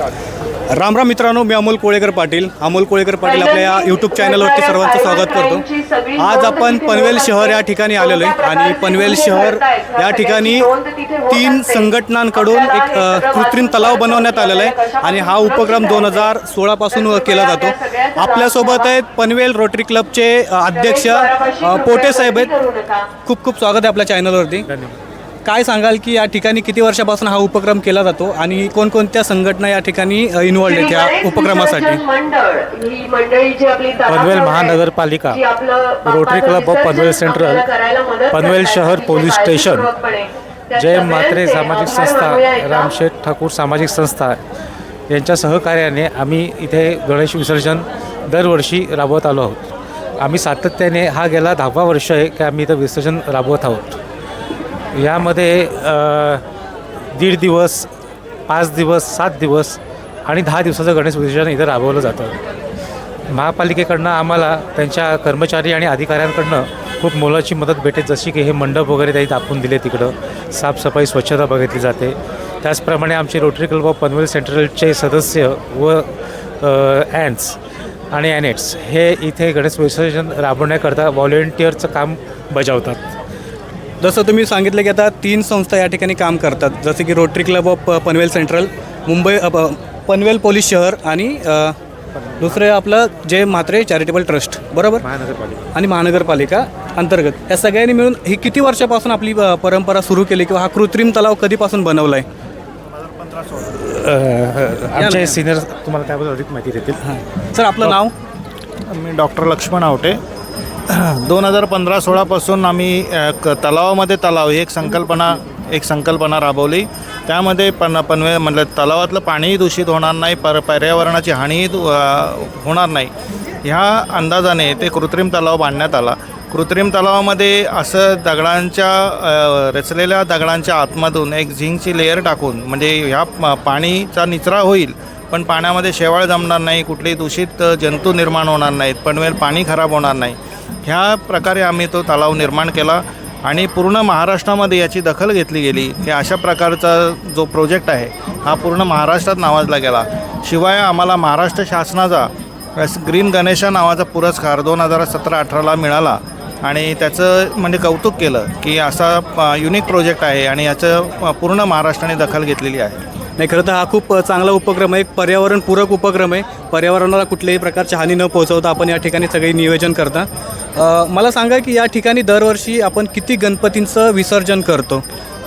राम राम मित्रांनो मी अमोल कोळेकर पाटील. अमोल कोळेकर पाटील आपल्या या यूट्यूब चॅनलवरती सर्वांचं स्वागत करतो. आज आपण पनवेल शहर या ठिकाणी आलेलो आहे आणि पनवेल शहर या ठिकाणी तीन संघटनांकडून एक कृत्रिम तलाव बनवण्यात आलेला आहे आणि हा उपक्रम दोन हजार सोळापासून केला जातो. आपल्यासोबत आहेत पनवेल रोटरी क्लबचे अध्यक्ष पोटे साहेब आहेत. खूप खूप स्वागत आहे आपल्या चॅनलवरती काय सांगाल की या ठिकाणी किती वर्षापासून हा उपक्रम केला जातो आणि कोणकोणत्या संघटना या ठिकाणी इन्व्हॉल्ड आहेत या उपक्रमासाठी? पनवेल महानगरपालिका Rotary club of Panvel central Panvel शहर पोलीस स्टेशन जय म्हात्रे सामाजिक संस्था रामशेठ ठाकूर सामाजिक संस्था यांच्या सहकार्याने आम्ही इथे गणेश विसर्जन दरवर्षी राबवत आलो आहोत. आम्ही सातत्याने हा गेला दहावा वर्ष आहे की आम्ही इथं विसर्जन राबवत आहोत. यामध्ये दीड दिवस पाच दिवस सात दिवस आणि दहा दिवसाचं गणेश विसर्जन इथं राबवलं जातं. महापालिकेकडनं आम्हाला त्यांच्या कर्मचारी आणि अधिकाऱ्यांकडनं खूप मोलाची मदत भेटेल जशी की हे मंडप वगैरे त्यांनी दाखवून दिले तिकडं. साफसफाई स्वच्छता बघितली जाते. त्याचप्रमाणे आमचे रोटरी क्लब ऑफ पनवेल सेंट्रलचे सदस्य व ॲन्स आणि ॲनेट्स हे इथे गणेश विसर्जन राबवण्याकरता व्हॉलेंटिअरचं काम बजावतात. जसं तुम्ही सांगितलं की आता तीन संस्था या ठिकाणी काम करतात. जसे की Rotary club of Panvel central Mumbai Panvel police शहर आणि दुसरे आपलं जय म्हात्रे चॅरिटेबल ट्रस्ट बरोबर? महानगरपालिका. आणि महानगरपालिका अंतर्गत. या सगळ्यांनी मिळून ही किती वर्षापासून आपली परंपरा सुरू केली किंवा हा कृत्रिम तलाव कधीपासून बनवला आहे आमचे सिनियर तुम्हाला त्याबद्दल अधिक माहिती देतील. सर आपलं नाव? मी डॉक्टर लक्ष्मण आवटे. दोन हजार पंधरा सोळापासून आम्ही क तलावामध्ये तलाव ही एक संकल्पना एक संकल्पना राबवली. त्यामध्ये पन पनवे म्हणजे तलावातलं पाणीही दूषित होणार नाही पर पर्यावरणाची हानीही होणार नाही. ह्या अंदाजाने ते कृत्रिम तलाव बांधण्यात आला. कृत्रिम तलावामध्ये असं दगडांच्या रचलेल्या दगडांच्या आतमधून एक झिंकची लेअर टाकून म्हणजे ह्या प- पाणीचा निचरा होईल पण पाण्यामध्ये शेवाळ जमणार नाही कुठलेही दूषित जंतू निर्माण होणार नाहीत पनवेल पाणी खराब होणार नाही. ह्या प्रकारे आम्ही तो तलाव निर्माण केला आणि पूर्ण महाराष्ट्रामध्ये याची दखल घेतली गेली. की अशा प्रकारचा जो प्रोजेक्ट आहे हा पूर्ण महाराष्ट्रात नावाजला गेला. शिवाय आम्हाला महाराष्ट्र शासनाचा ग्रीन गणेशा नावाचा पुरस्कार दोन हजार सतरा अठराला मिळाला आणि त्याचं म्हणजे कौतुक केलं की असा युनिक प्रोजेक्ट आहे आणि याचं पूर्ण महाराष्ट्राने दखल घेतलेली आहे. नाही खरं तर हा खूप चांगला उपक्रम आहे. एक पर्यावरणपूरक उपक्रम आहे. पर्यावरणाला कुठल्याही प्रकारची हानी न पोहोचवता आपण या ठिकाणी सगळे नियोजन करता. अ, मला सांगा की या ठिकाणी दरवर्षी आपण किती गणपतींचं विसर्जन करतो?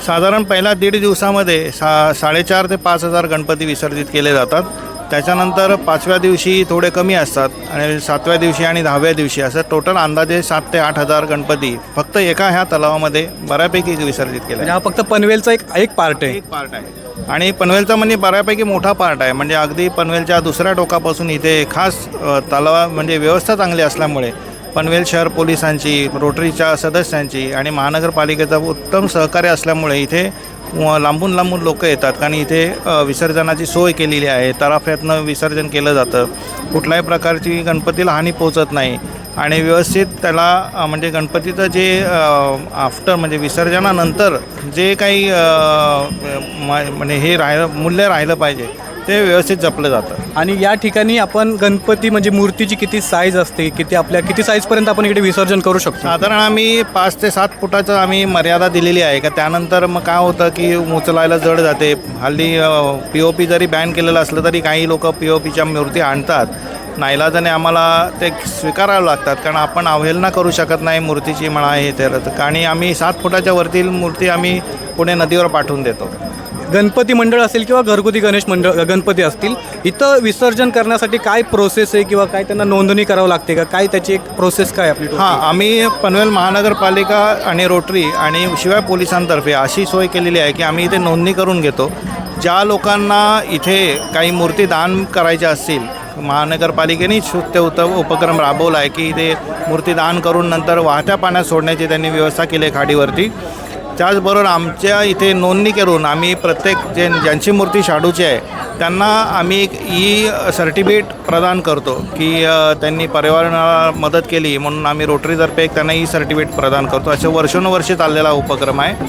साधारण पहिल्या दीड दिवसामध्ये सा साडेचार ते पाच हजार गणपती विसर्जित केले जातात. त्याच्यानंतर पाचव्या दिवशी थोडे कमी असतात आणि सातव्या दिवशी आणि दहाव्या दिवशी असं टोटल अंदाजे सात ते आठ हजार गणपती फक्त एका ह्या तलावामध्ये बऱ्यापैकी विसर्जित केले म्हणजे हा फक्त पनवेलचा एक एक पार्ट आहे. एक पार्ट आहे. आणि पनवेलचा म्हणजे बऱ्यापैकी मोठा पार्ट आहे. म्हणजे अगदी पनवेलच्या दुसऱ्या टोकापासून इथे खास अ, तलावा म्हणजे व्यवस्था चांगली असल्यामुळे पनवेल शहर पोलिसांची रोटरीच्या सदस्यांची आणि महानगरपालिकेचं उत्तम सहकार्य असल्यामुळे इथे लांबून लांबून लोक येतात. कारण इथे विसर्जनाची सोय केलेली आहे. तराफ्यातनं विसर्जन केलं जातं. कुठल्याही प्रकारची गणपतीला हानी पोहोचत नाही. आणि व्यवस्थित त्याला म्हणजे गणपतीचं जे आफ्टर म्हणजे विसर्जनानंतर जे काही म- म्हणजे हे राहिलं मूल्य राहिलं पाहिजे. ते व्यवस्थित जपलं जातं. आणि या ठिकाणी आपण गणपती म्हणजे मूर्तीची किती साईज असते किती आपल्या किती साईजपर्यंत आपण इकडे विसर्जन करू शकतो? साधारण आम्ही पाच ते सात फुटाचं आम्ही मर्यादा दिलेली आहे. का त्यानंतर मग काय होतं की उचलायला जड जाते. हल्ली पी ओ पी जरी बॅन केलेलं असलं तरी काही लोक पी ओ पीच्या मूर्ती आणतात. नाईलाजाने आम्हाला ते स्वीकारावं लागतात. कारण आपण अवहेलना करू शकत नाही मूर्तीची म्हणा हे तर आणि आम्ही सात फुटाच्या वरतील मूर्ती आम्ही पुणे नदीवर पाठवून देतो. गणपती मंडळ असेल किंवा घरगुती गणेश मंडळ गणपती असतील इथं विसर्जन करण्यासाठी काय प्रोसेस आहे किंवा काय त्यांना नोंदणी करावं लागते का? काय त्याची एक प्रोसेस काय आपली हां आम्ही पनवेल महानगरपालिका आणि रोटरी आणि शिवाय पोलिसांतर्फे अशी सोय केलेली आहे की आम्ही इथे नोंदणी करून घेतो. ज्या लोकांना इथे काही मूर्ती दान करायच्या असतील महानगरपालिकेने ते उत उपक्रम राबवला आहे की इथे मूर्ती दान करून नंतर वाहत्या पाण्यात सोडण्याची त्यांनी व्यवस्था केली आहे खाडीवरती. त्याचबरोबर आमच्या इथे नोंदणी करून आम्ही प्रत्येक जे ज्यांची मूर्ती शाडूची आहे त्यांना आम्ही एक ई सर्टिफिकेट प्रदान करतो की त्यांनी पर्यावरणाला मदत केली म्हणून आम्ही रोटरीतर्फे एक त्यांना ई सर्टिफिकेट प्रदान करतो. असे वर्षानुवर्षे चाललेला उपक्रम आहे.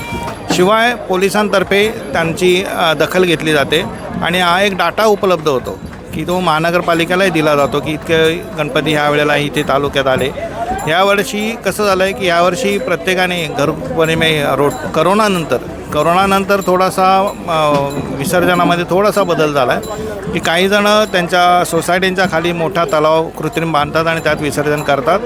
शिवाय पोलिसांतर्फे त्यांची दखल घेतली जाते आणि हा एक डाटा उपलब्ध होतो की तो महानगरपालिकेलाही दिला जातो की इतके गणपती ह्या वेळेला इथे तालुक्यात आले. यावर्षी कसं झालं आहे की यावर्षी प्रत्येकाने घरपणे रोड करोनानंतर करोनानंतर थोडासा विसर्जनामध्ये थोडासा बदल झाला आहे की काही जणं त्यांच्या सोसायटींच्या खाली मोठा तलाव कृत्रिम बांधतात आणि त्यात विसर्जन करतात.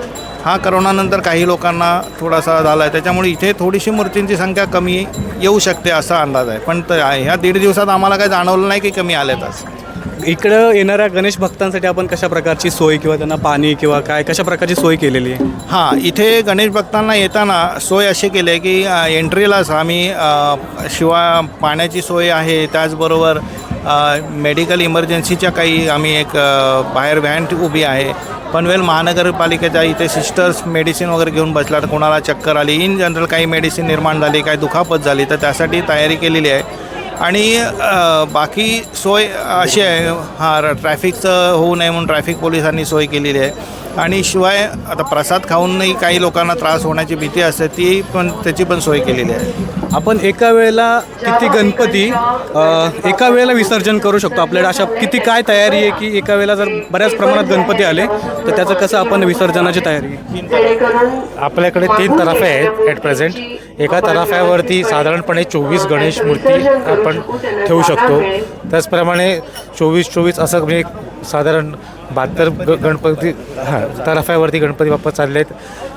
हा करोनानंतर काही लोकांना थोडासा झाला आहे त्याच्यामुळे इथे थोडीशी मूर्तींची संख्या कमी येऊ शकते असा अंदाज आहे. पण ह्या दीड दिवसात आम्हाला काही जाणवलं नाही की कमी आलेतच इकडं येणाऱ्या गणेश भक्तांसाठी आपण कशा प्रकारची सोय किंवा त्यांना पाणी किंवा काय कशा प्रकारची सोय केलेली आहे? हां इथे गणेश भक्तांना येताना सोय अशी केली आहे की अ, एंट्रीलाच आम्ही अ, शिवाय पाण्याची सोय आहे. त्याचबरोबर अ, मेडिकल इमर्जन्सीच्या काही आम्ही एक अ, बाहेर व्हॅन उभी आहे. पनवेल महानगरपालिकेच्या इथे सिस्टर्स मेडिसिन वगैरे घेऊन बसलात. कोणाला चक्कर आली. इन जनरल काही मेडिसिन निर्माण झाली काही दुखापत झाली तर त्यासाठी तयारी केलेली आहे. आणि बाकी सोय अशी आहे हा ट्रॅफिकचं होऊ नये म्हणून ट्रॅफिक पोलिसांनी सोय केलेली आहे. आणि शिवाय आता प्रसाद खाऊनही काही लोकांना त्रास होण्याची भीती असते ती पण त्याची पण सोय केलेली आहे. आपण एका वेळेला किती गणपती एका वेळेला विसर्जन करू शकतो आपल्याला? अशा किती काय तयारी आहे की एका वेळेला जर बऱ्याच प्रमाणात गणपती आले तर त्याचं कसं आपण विसर्जनाची तयारी आहे? आपल्याकडे तीन तराफे आहेत ॲट प्रेझेंट एका तराफ्यावरती साधारणपणे चोवीस गणेश मूर्ती आपण ठेवू शकतो. त्याचप्रमाणे चोवीस चोवीस असं म्हणजे एक साधारण बहात्तर ग गणपती हां तराफ्यावरती गणपती बाप्पा चालले आहेत.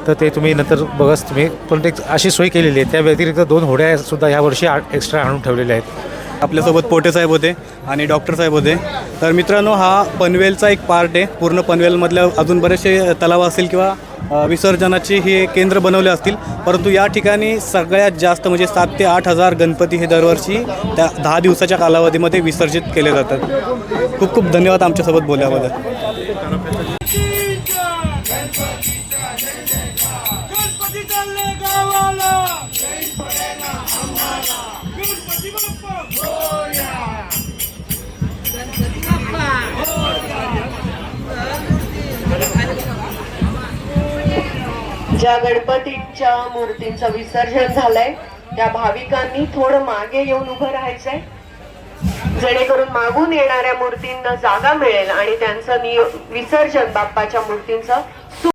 तर ते तुम्ही नंतर बघाच तुम्ही पण एक अशी सोय केलेली आहे. त्या व्यतिरिक्त दोन होड्या सुद्धा यावर्षी आठ एक्स्ट्रा आणून ठेवलेल्या आहेत. आपल्यासोबत पोटे साहेब होते आणि डॉक्टर साहेब होते. तर मित्रांनो हा पनवेलचा एक पार्ट आहे. पूर्ण पनवेलमधल्या अजून बरेचसे तलाव असतील किंवा विसर्जनाची विसर्जनाचे हे केंद्र बनवले असतील. परंतु या ठिकाणी सगळ्यात जास्त म्हणजे सात ते आठ हजार गणपती हे दरवर्षी त्या दहा दिवसाच्या कालावधीमध्ये विसर्जित केले जातात. खूप खूप धन्यवाद आमच्यासोबत बोलल्याबद्दल. गणपती चालले गावाला ज्या गणपतींच्या मूर्तींचं विसर्जन झालंय त्या भाविकांनी थोडं मागे येऊन उभं राहायचंय. जेणेकरून मागून येणाऱ्या मूर्तींना जागा मिळेल आणि त्यांचं विसर्जन बाप्पाच्या मूर्तींचं